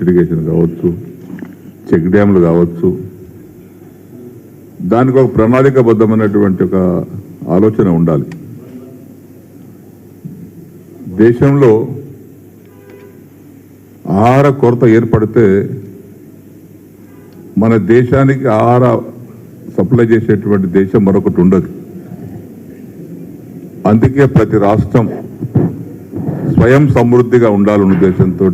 Irrigation కావచ్చు check డ్యామ్లు కావచ్చు. దానికి ఒక ప్రణాళికబద్ధమైనటువంటి ఒక ఆలోచన ఉండాలి. దేశంలో ఆహార కొరత ఏర్పడితే మన దేశానికి ఆహార సప్లై చేసేటువంటి దేశం మరొకటి ఉండదు. అందుకే ప్రతి రాష్ట్రం స్వయం సమృద్ధిగా ఉండాలన్న ఉద్దేశంతో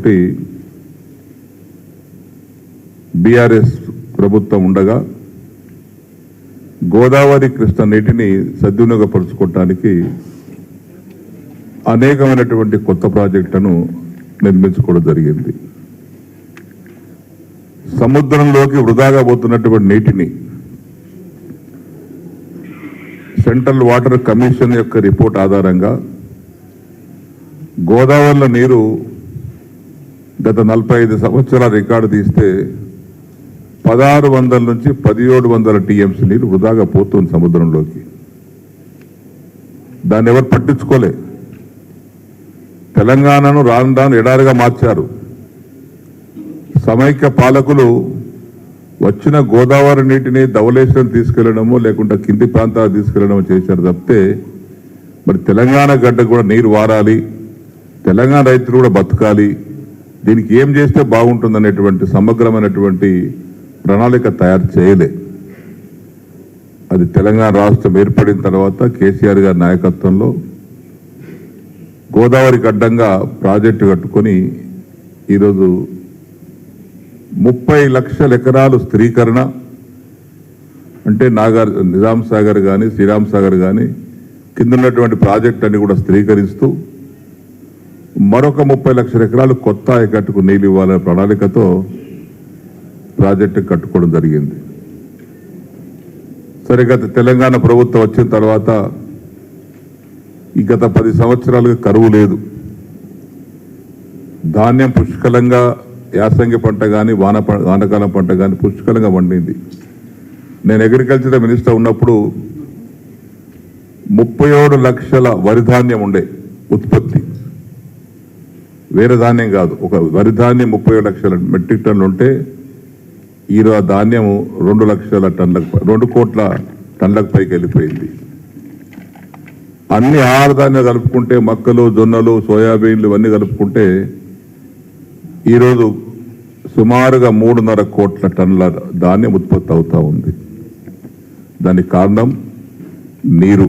బీఆర్ఎస్ ప్రభుత్వం ఉండగా గోదావరి కృష్ణ నీటిని సద్వినియోగపరుచుకోవటానికి అనేకమైనటువంటి కొత్త ప్రాజెక్టులను నిర్మించుకోవడం జరిగింది. సముద్రంలోకి వృధాగా పోతున్నటువంటి నీటిని సెంట్రల్ వాటర్ కమిషన్ యొక్క రిపోర్ట్ ఆధారంగా గోదావరిలో నీరు గత నలభై ఐదు సంవత్సరాల రికార్డు తీస్తే పదహారు వందల నుంచి పదిహేడు వందల టీఎంసీ నీరు వృధాగా పోతుంది సముద్రంలోకి. దాన్ని ఎవరు పట్టించుకోలే. తెలంగాణను రాను రాను ఎడారిగా మార్చారు. సమైక్య పాలకులు వచ్చిన గోదావరి నీటిని ధవలేశ్వరం తీసుకెళ్ళడము లేకుంటే కింది ప్రాంతాలు తీసుకెళ్ళడము చేశారు తప్పితే మరి తెలంగాణ గడ్డ కూడా నీరు వారాలి తెలంగాణ రైతులు కూడా బతకాలి దీనికి ఏం చేస్తే బాగుంటుందనేటువంటి సమగ్రమైనటువంటి ప్రణాళిక తయారు చేయలే. అది తెలంగాణ రాష్ట్రం ఏర్పడిన తర్వాత కేసీఆర్ గారి నాయకత్వంలో గోదావరికి అడ్డంగా ప్రాజెక్టు కట్టుకొని ఈరోజు ముప్పై లక్షల ఎకరాలు స్థిరీకరణ. అంటే నాగార్ నిజాం సాగర్ కానీ శ్రీరామ్ సాగర్ కానీ కింద ఉన్నటువంటి ప్రాజెక్ట్ అన్ని కూడా స్థిరీకరిస్తూ మరొక ముప్పై లక్షల ఎకరాలు కొత్త ఆయకట్టుకు నీళ్ళు ఇవ్వాలనే ప్రణాళికతో ప్రాజెక్టు కట్టుకోవడం జరిగింది. సరే గత తెలంగాణ ప్రభుత్వం వచ్చిన తర్వాత ఈ గత పది సంవత్సరాలుగా కరువు లేదు. ధాన్యం పుష్కలంగా యాసంగి పంట కానీ వాన వానకాలం పంట కానీ పుష్కలంగా పండింది. నేను అగ్రికల్చర్ మినిస్టర్ ఉన్నప్పుడు ముప్పై ఏడు లక్షల వరి ధాన్యం ఉండే ఉత్పత్తి. వేరే ధాన్యం కాదు ఒక వరి ధాన్యం ముప్పై లక్షల మెట్రిక్ టన్లు ఉంటే ఈరోజు ధాన్యం ధాన్యము రెండు లక్షల టన్నులకు రెండు కోట్ల టన్లకు పైకి వెళ్ళిపోయింది. అన్ని ఆహార ధాన్యాలు కలుపుకుంటే మక్కలు జొన్నలు సోయాబీన్లు ఇవన్నీ కలుపుకుంటే ఈరోజు సుమారుగా మూడున్నర కోట్ల టన్నుల ధాన్యం ఉత్పత్తి అవుతా ఉంది. దానికి కారణం నీరు.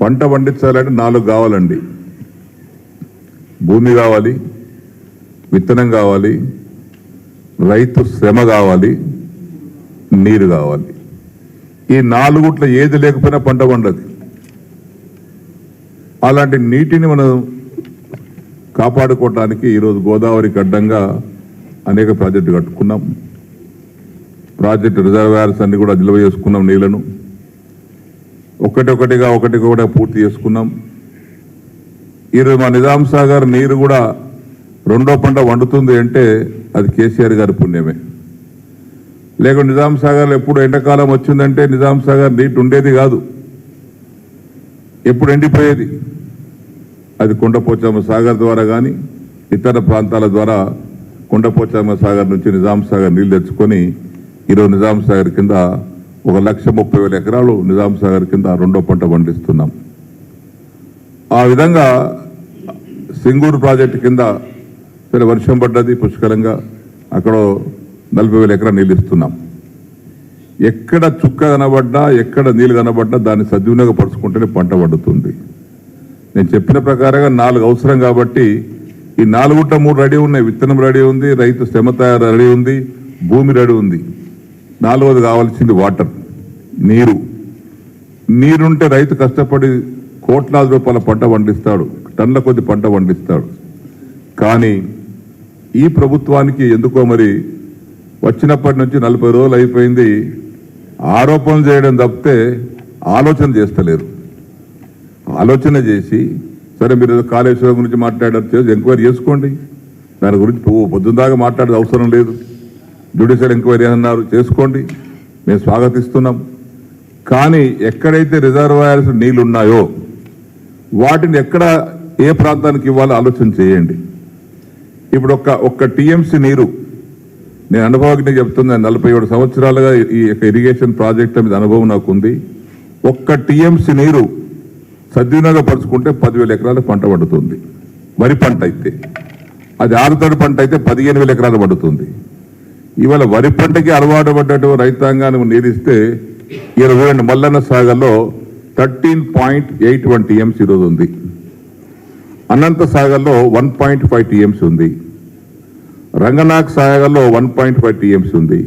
పంట పండించాలంటే నాలుగు కావాలండి. భూమి కావాలి విత్తనం కావాలి రైతు శ్రమ కావాలి నీరు కావాలి. ఈ నాలుగుట్ల ఏది లేకపోయినా పంట పండదు. అలాంటి నీటిని మనం కాపాడుకోవటానికి ఈరోజు గోదావరికి అడ్డంగా అనేక ప్రాజెక్టు కట్టుకున్నాం. ప్రాజెక్టు రిజర్వాయర్స్ అన్ని కూడా నిల్వ చేసుకున్నాం నీళ్ళను. ఒకటొకటిగా ఒకటి కూడా పూర్తి చేసుకున్నాం. ఈరోజు మా నిజాం సాగర్ నీరు కూడా రెండో పంట వండుతుంది అంటే అది కేసీఆర్ గారి పుణ్యమే. లేక నిజాం సాగర్ ఎప్పుడు ఎండాకాలం వచ్చిందంటే నిజాం సాగర్ నీటి ఉండేది కాదు. ఎప్పుడు ఎండిపోయేది? అది కొండపోచమ్మ సాగర్ ద్వారా కానీ ఇతర ప్రాంతాల ద్వారా కొండపోచమ్మ సాగర్ నుంచి నిజాం సాగర్ నీళ్ళు తెచ్చుకొని ఈరోజు నిజాం సాగర్ కింద ఒక లక్ష ముప్పై వేల ఎకరాలు నిజాం సాగర్ కింద రెండో పంట పండిస్తున్నాం. ఆ విధంగా సింగూరు ప్రాజెక్టు కింద సరే వర్షం పడ్డది పుష్కలంగా. అక్కడ నలభై వేల ఎకరా నీళ్ళు ఇస్తున్నాం. ఎక్కడ చుక్క కనబడ్డా ఎక్కడ నీళ్ళు కనబడ్డా దాన్ని సద్వినియోగపరుచుకుంటేనే పంట పండుతుంది. నేను చెప్పిన ప్రకారంగా నాలుగు అవసరం కాబట్టి ఈ నాలుగుట మూడు రెడీ ఉన్నాయి. విత్తనం రెడీ ఉంది రైతు శ్రమ తయారు రెడీ ఉంది భూమి రెడీ ఉంది. నాలుగోది కావాల్సింది వాటర్ నీరు. నీరుంటే రైతు కష్టపడి కోట్లాది రూపాయల పంట పండిస్తాడు టన్నుల కొద్ది పంట పండిస్తాడు. కానీ ఈ ప్రభుత్వానికి ఎందుకో మరి వచ్చినప్పటి నుంచి నలభై రోజులు అయిపోయింది ఆరోపణలు చేయడం తప్పితే ఆలోచన చేస్తలేరు. ఆలోచన చేసి సరే మీరు ఏదో కాళేశ్వరం గురించి మాట్లాడారు చేసి ఎంక్వైరీ చేసుకోండి. దాని గురించి పొద్దున్న దాకా మాట్లాడే అవసరం లేదు. జ్యుడిషియల్ ఎంక్వైరీ అన్నారు చేసుకోండి. మేము స్వాగతిస్తున్నాం. కానీ ఎక్కడైతే రిజర్వాయర్స్ నీళ్ళు ఉన్నాయో వాటిని ఎక్కడ ఏ ప్రాంతానికి ఇవ్వాలో ఆలోచన చేయండి. ఇప్పుడు ఒక్క ఒక్క టీఎంసీ నీరు నేను అనుభవజ్ఞ చెప్తున్నా నలభై ఏడు సంవత్సరాలుగా ఈ యొక్క ఇరిగేషన్ ప్రాజెక్ట్ మీద అనుభవం నాకు ఉంది ఒక్క టీఎంసీ నీరు సద్వినియోగపరుచుకుంటే పదివేల ఎకరాల పంట పడుతుంది. వరి పంట అయితే. అది ఆరుతడి పంట అయితే పదిహేను వేల ఎకరాలు పడుతుంది. ఇవాళ వరి పంటకి అలవాటు పడ్డట్టు రైతాంగాన్ని నీరిస్తే ఇరవై రెండు మల్లన్న సాగర్లో thirteen point eight one TMC ఈరోజు ఉంది. అనంత సాగర్లో వన్ పాయింట్ ఫైవ్ టీఎంసీ ఉంది. రంగనాథ్ సాగర్లో వన్ పాయింట్ ఫైవ్ టీఎంసీ ఉంది.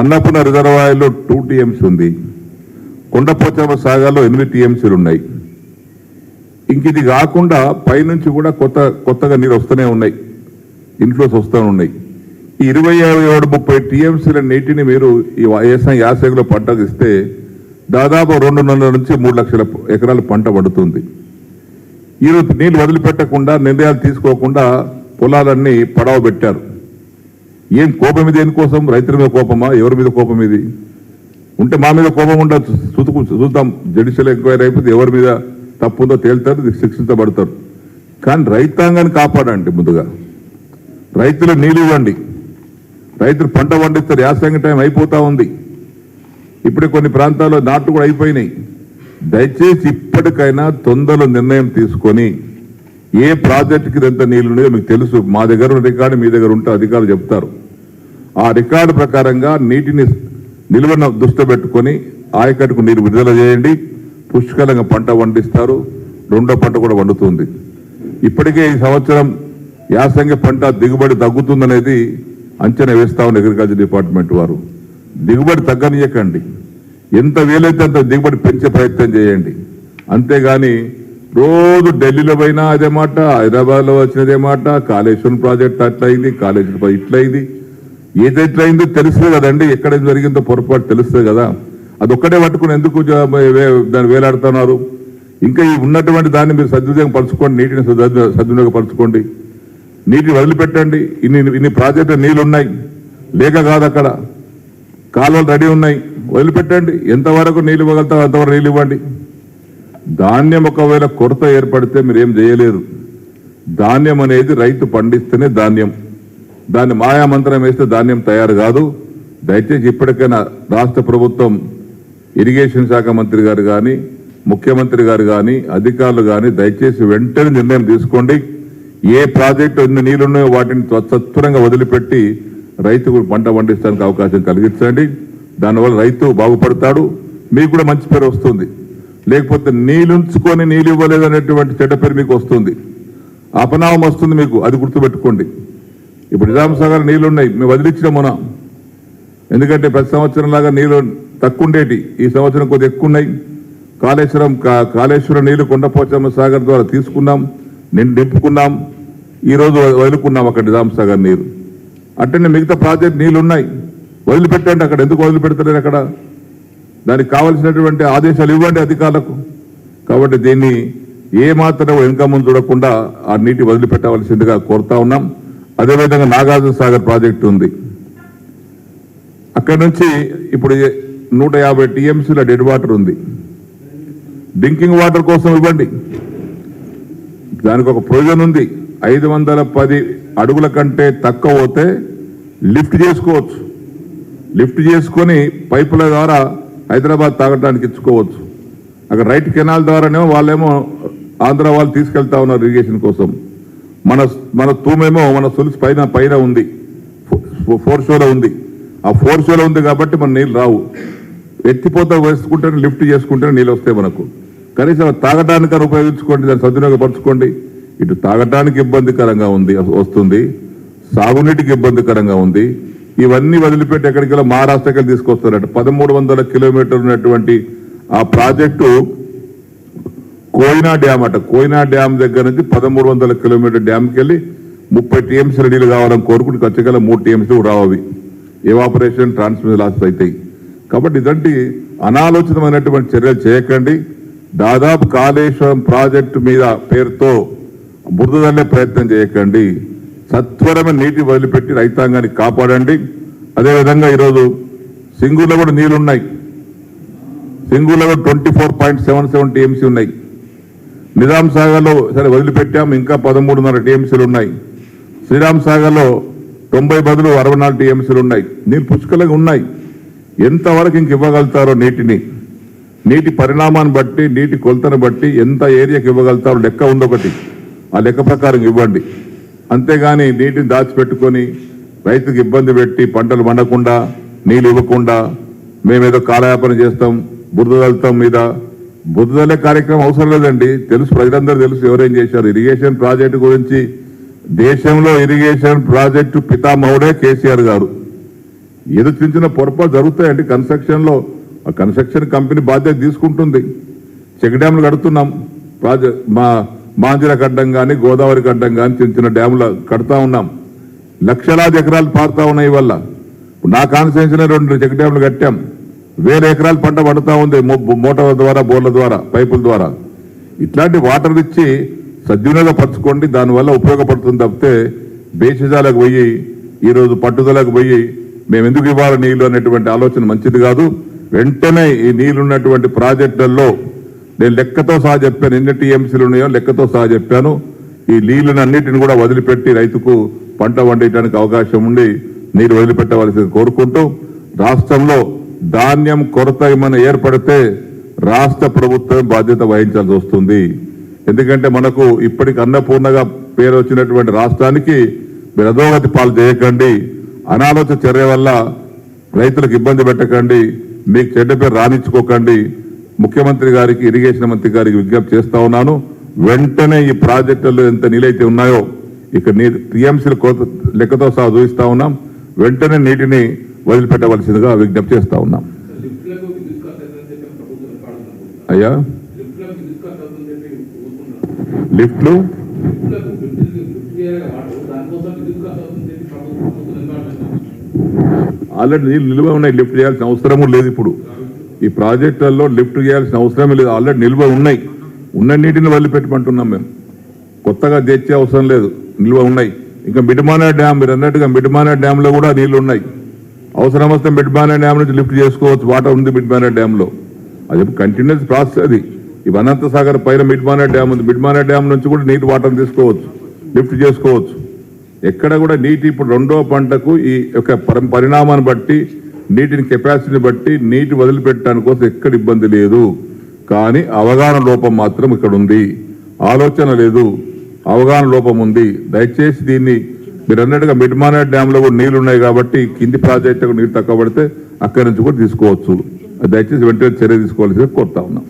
అన్నపూర్ణ రిజర్వాయర్లో టూ టీఎంసీ ఉంది. కొండపోచమ్మ సాగర్లో ఎనిమిది టీఎంసీలు ఉన్నాయి. ఇంక ఇది కాకుండా పైనుంచి కూడా కొత్త కొత్తగా నీరు వస్తూనే ఉన్నాయి. ఇన్ఫ్లోస్ వస్తూనే ఉన్నాయి. ఈ ఇరవై ఏడు ముప్పై టీఎంసీల నీటిని మీరు ఈ వ్యవసాయ యాసంగిలో పంటకు ఇస్తే దాదాపు రెండున్నర నుంచి మూడు లక్షల ఎకరాల పంట పడుతుంది. ఈరోజు నీళ్ళు వదిలిపెట్టకుండా నిర్ణయాలు తీసుకోకుండా పొలాలన్నీ పడవ పెట్టారు. ఏం కోపం ఇది దేనికోసం రైతుల మీద కోపమా? ఎవరి మీద కోపం ఇది? ఉంటే మా మీద కోపం ఉండదు. చూతుకు చూద్దాం. జడిషియల్ ఎంక్వైరీ అయిపోతే ఎవరి మీద తప్పు ఉందో తేలుతారు శిక్షించబడతారు. కానీ రైతాంగాన్ని కాపాడండి ముందుగా. రైతులు నీళ్ళు ఇవ్వండి. రైతులు పంట పండిస్తారు. యాసంగి టైం అయిపోతూ ఉంది. ఇప్పుడే కొన్ని ప్రాంతాల్లో నాట్లు కూడా అయిపోయినాయి. దయచేసి ఇప్పటికైనా తొందరలో నిర్ణయం తీసుకొని ఏ ప్రాజెక్టుకి ఎంత నీళ్ళు ఉన్నాయో మీకు తెలుసు. మా దగ్గర ఉన్న రికార్డు మీ దగ్గర ఉంటే అధికారులు చెప్తారు. ఆ రికార్డు ప్రకారంగా నీటిని నిల్వన దృష్టి పెట్టుకొని ఆయకట్టుకు నీరు విడుదల చేయండి. పుష్కలంగా పంట పండిస్తారు. రెండో పంట కూడా వండుతుంది ఇప్పటికే ఈ సంవత్సరం యాసంగి పంట దిగుబడి తగ్గుతుందనేది అంచనా వేస్తా ఉన్న అగ్రికల్చర్ డిపార్ట్మెంట్ వారు. దిగుబడి తగ్గనీయకండి. ఎంత వీలైతే అంత దిగుబడి పెంచే ప్రయత్నం చేయండి. అంతేగాని రోజు ఢిల్లీలో పోయినా అదే మాట హైదరాబాద్లో వచ్చినదే మాట కాళేశ్వరం ప్రాజెక్ట్ అట్లయింది కాళేశ్వరం ఇట్లయింది. ఏది ఎట్లయిందో తెలుస్తుంది కదండి ఎక్కడ జరిగిందో పొరపాటు తెలుస్తుంది కదా. అది పట్టుకుని ఎందుకు వే- దాన్ని వేలాడుతున్నారు? ఇంకా ఈ ఉన్నటువంటి దాన్ని మీరు సద్వినియోగం పరచుకోండి నీటిని సద్వినియోగపరచుకోండి నీటిని వదిలిపెట్టండి ఇన్ని ఇన్ని ప్రాజెక్టు నీళ్ళు ఉన్నాయి లేక కాదు అక్కడ. కాలువలు రెడీ ఉన్నాయి వదిలిపెట్టండి. ఎంతవరకు నీళ్ళు ఇవ్వగలుగుతారో అంతవరకు నీళ్ళు ఇవ్వండి. ధాన్యం ఒకవేళ కొరత ఏర్పడితే మీరు ఏం చేయలేరు ధాన్యం అనేది రైతు పండిస్తేనే ధాన్యం. దాన్ని మాయామంత్రం వేస్తే ధాన్యం తయారు కాదు. దయచేసి ఇప్పటికైనా రాష్ట్ర ప్రభుత్వం ఇరిగేషన్ శాఖ మంత్రి గారు కానీ ముఖ్యమంత్రి గారు కానీ అధికారులు కానీ దయచేసి వెంటనే నిర్ణయం తీసుకోండి. ఏ ప్రాజెక్టు ఎన్ని నీళ్ళున్నాయో వాటిని సత్వరంగా వదిలిపెట్టి రైతుకు పంట పండించడానికి అవకాశం కలిగించండి. దానివల్ల రైతు బాగుపడతాడు. మీకు కూడా మంచి పేరు వస్తుంది. లేకపోతే నీళ్ళుంచుకొని నీళ్ళు ఇవ్వలేదనేటువంటి చెడ్డ పేరు మీకు వస్తుంది. అపనామం వస్తుంది మీకు అది గుర్తుపెట్టుకోండి. ఇప్పుడు నిజాం సాగర్ ఉన్నాయి మేము వదిలించిన మొన. ఎందుకంటే ప్రతి సంవత్సరం లాగా నీళ్ళు తక్కువ ఉండేటి ఈ సంవత్సరం కొద్దిగా ఎక్కువ ఉన్నాయి కాళేశ్వరం కా- కాళేశ్వరం నీళ్ళు కొండపోచమ్మ సాగర్ ద్వారా తీసుకున్నాం నిండు నింపుకున్నాం ఈరోజు వదులుకున్నాం అక్కడ నిజాం సాగర్ నీరు. అట్టనే మిగతా ప్రాజెక్ట్ నీళ్ళు ఉన్నాయి వదిలిపెట్టండి అక్కడ ఎందుకు వదిలిపెడతలేరు అక్కడ? దానికి కావలసినటువంటి ఆదేశాలు ఇవ్వండి అధికారులకు. కాబట్టి దీన్ని ఏ మాత్రం వెనుక ముందు చూడకుండా ఆ నీటి వదిలిపెట్టవలసిందిగా కోరుతా ఉన్నాం. అదేవిధంగా నాగార్జున సాగర్ ప్రాజెక్టు ఉంది. అక్కడి నుంచి ఇప్పుడు నూట యాభై టీఎంసీల డెడ్ వాటర్ ఉంది. డ్రింకింగ్ వాటర్ కోసం ఇవ్వండి. దానికి ఒక ప్రొవిజన్ ఉంది. ఐదు వందల పది అడుగుల కంటే తక్కువ పోతే లిఫ్ట్ చేసుకోవచ్చు. లిఫ్ట్ చేసుకొని పైపుల ద్వారా హైదరాబాద్ తాగడానికి ఇచ్చుకోవచ్చు. అక్కడ రైట్ కెనాల్ ద్వారానేమో వాళ్ళేమో ఆంధ్ర వాళ్ళు తీసుకెళ్తా ఉన్నారు ఇరిగేషన్ కోసం. మన మన తూమేమో మన సొలుసు పైన పైన ఉంది. ఫోర్ షోలో ఉంది. ఆ ఫోర్ షోలో ఉంది కాబట్టి మన నీళ్ళు రావు. ఎత్తిపోత వేసుకుంటేనే లిఫ్ట్ చేసుకుంటేనే నీళ్ళు వస్తాయి మనకు. కనీసం అది ఉపయోగించుకోండి దాన్ని సద్వినియోగపరచుకోండి. ఇటు తాగటానికి ఇబ్బందికరంగా ఉంది వస్తుంది. సాగునీటికి ఇబ్బందికరంగా ఉంది. ఇవన్నీ వదిలిపెట్టి ఎక్కడికి వెళ్ళి మహారాష్ట్రకి వెళ్ళి తీసుకొస్తారట. పదమూడు వందల కిలోమీటర్ ఉన్నటువంటి ఆ ప్రాజెక్టు కోయినా డ్యామ్ అట. కోయినా డ్యామ్ దగ్గర నుంచి పదమూడు వందల కిలోమీటర్ డ్యామ్కి వెళ్ళి ముప్పై టీఎంసీ నీళ్ళు కావాలని కోరుకుంటే ఖచ్చితంగా మూడు టీఎంసీలు రావవి అవి. ఎవాపరేషన్ ట్రాన్స్మిషన్ లాసెస్ అవుతాయి. కాబట్టి ఇదంటి అనాలోచితమైనటువంటి చర్యలు చేయకండి. దాదాపు కాళేశ్వరం ప్రాజెక్టు మీద పేరుతో బురద ప్రయత్నం చేయకండి. సత్వరమైన నీటి వదిలిపెట్టి రైతాంగాన్ని కాపాడండి. అదేవిధంగా ఈరోజు సింగూరులో కూడా నీళ్ళున్నాయి. సింగూరులో కూడా twenty four point seven seven TMC ఉన్నాయి. నిజాం సాగర్లో సరే వదిలిపెట్టాము ఇంకా పదమూడున్నర టీఎంసీలు ఉన్నాయి. శ్రీరామ్ సాగర్లో తొంభై బదులు అరవై నాలుగు టీఎంసీలు ఉన్నాయి. నీళ్ళు పుష్కలంగా ఉన్నాయి. ఎంతవరకు ఇంక ఇవ్వగలుగుతారో నీటిని. నీటి పరిణామాన్ని బట్టి నీటి కొలతను బట్టి ఎంత ఏరియాకి ఇవ్వగలుగుతారో లెక్క ఉంది ఒకటి ఆ లెక్క ప్రకారం ఇవ్వండి. అంతేగాని నీటిని దాచిపెట్టుకొని రైతుకి ఇబ్బంది పెట్టి పంటలు పండకుండా నీళ్ళు ఇవ్వకుండా మేమేదో కాలయాపన చేస్తాం బురదలుతాం మీద. బురదలే కార్యక్రమం అవసరం లేదండి. తెలుసు ప్రజలందరూ తెలుసు ఎవరేం చేశారు. ఇరిగేషన్ ప్రాజెక్టు గురించి దేశంలో ఇరిగేషన్ ప్రాజెక్టు పితామహుడే కేసీఆర్ గారు. ఏదో చిన్న చిన్న పొరపాటు జరుగుతాయండి. కన్స్ట్రక్షన్లో ఆ కన్స్ట్రక్షన్ కంపెనీ బాధ్యత తీసుకుంటుంది. చెక్ డ్యాంలు కడుతున్నాం. ప్రాజెక్ట్ మా మాంజుల గడ్డం కానీ గోదావరి గడ్డం కానీ చిన్న చిన్న డ్యాములు కడతా ఉన్నాం. లక్షలాది ఎకరాలు పారుతా ఉన్నాయి వల్ల నా కాన్స్టిట్యూన్సీలో రెండు చెక్ డ్యాములు కట్టాం. వేల ఎకరాలు పంట పడుతూ ఉంది మో- మోటార్ల ద్వారా బోర్ల ద్వారా పైపుల ద్వారా. ఇట్లాంటి వాటర్ ఇచ్చి సద్వినియోగపరచుకోండి దానివల్ల ఉపయోగపడుతుంది తప్పితే బేసిజాలకు పోయి ఈరోజు పట్టుదలకు పోయి మేము ఎందుకు ఇవ్వాలి నీళ్ళు అనేటువంటి ఆలోచన మంచిది కాదు. వెంటనే ఈ నీళ్ళు ఉన్నటువంటి ప్రాజెక్టులలో నేను లెక్కతో సహా చెప్పాను. ఎన్ని టీఎంసీలు ఉన్నాయో లెక్కతో సహా చెప్పాను. ఈ నీళ్ళను కూడా వదిలిపెట్టి రైతుకు పంట పండించడానికి అవకాశం ఉండి నీరు వదిలిపెట్టవలసింది కోరుకుంటూ రాష్ట్రంలో ధాన్యం కొరత ఏమైనా ఏర్పడితే రాష్ట్ర ప్రభుత్వం బాధ్యత వహించాల్సి వస్తుంది. ఎందుకంటే మనకు ఇప్పటికి అన్నపూర్ణగా పేరు వచ్చినటువంటి రాష్ట్రానికి మీరు అధోగతి పాలు చేయకండి. అనాలోచన చర్య వల్ల రైతులకు ఇబ్బంది పెట్టకండి. మీకు చెడ్డ పేరు రాణించుకోకండి. ముఖ్యమంత్రి గారికి ఇరిగేషన్ మంత్రి గారికి విజ్ఞప్తి చేస్తా ఉన్నాను. వెంటనే ఈ ప్రాజెక్టుల్లో ఎంత నీళ్ళైతే ఉన్నాయో ఇక టీఎంసీల కోత లెక్కతో సహా చూపిస్తా ఉన్నాం. వెంటనే నీటిని వదిలిపెట్టవలసిందిగా విజ్ఞప్తి చేస్తా ఉన్నాం. అయ్యా? లిఫ్ట్లు? ఆల్రెడీ నీళ్ళు నిల్వ ఉన్నాయి లిఫ్ట్ చేయాల్సిన అవసరము లేదు ఇప్పుడు. ఈ ప్రాజెక్టులలో లిఫ్ట్ చేయాల్సిన అవసరమే లేదు. ఆల్రెడీ నిల్వ ఉన్నాయి. ఉన్న నీటిని వదిలిపెట్టమంటున్నాం మేము. కొత్తగా తెచ్చే అవసరం లేదు. నిల్వ ఉన్నాయి. ఇంకా మిడ్మానా డ్యామ్ మీరు అన్నట్టుగా మిడ్మానా డ్యామ్లో కూడా నీళ్ళు ఉన్నాయి అవసరం వస్తే మిడ్మానా డ్యామ్ నుంచి లిఫ్ట్ చేసుకోవచ్చు. వాటర్ ఉంది మిడ్మానా డ్యామ్లో. అది కంటిన్యూస్ ప్రాసెస్ అది. ఈ అనంత సాగర్ పైన మిడ్మానా డ్యామ్ ఉంది. మిడ్మానా డ్యామ్ నుంచి కూడా నీటి వాటర్ తీసుకోవచ్చు. లిఫ్ట్ చేసుకోవచ్చు. ఎక్కడ కూడా నీటి ఇప్పుడు రెండో పంటకు ఈ యొక్క పరిణామాన్ని బట్టి నీటిని కెపాసిటీని బట్టి నీటి వదిలిపెట్టడానికి కోసం ఎక్కడ ఇబ్బంది లేదు. కానీ అవగాహన లోపం మాత్రం ఇక్కడ ఉంది ఆలోచన లేదు. అవగాహన లోపం ఉంది. దయచేసి దీన్ని మీరు అన్నట్టుగా మిడ్మానా డ్యాంలో కూడా నీళ్ళు ఉన్నాయి కాబట్టి కింది ప్రాజెక్టు నీరు తక్కువ పడితే అక్కడి నుంచి కూడా తీసుకోవచ్చు. దయచేసి వెంటనే చర్య తీసుకోవాల్సింది కోరుతా ఉన్నాం.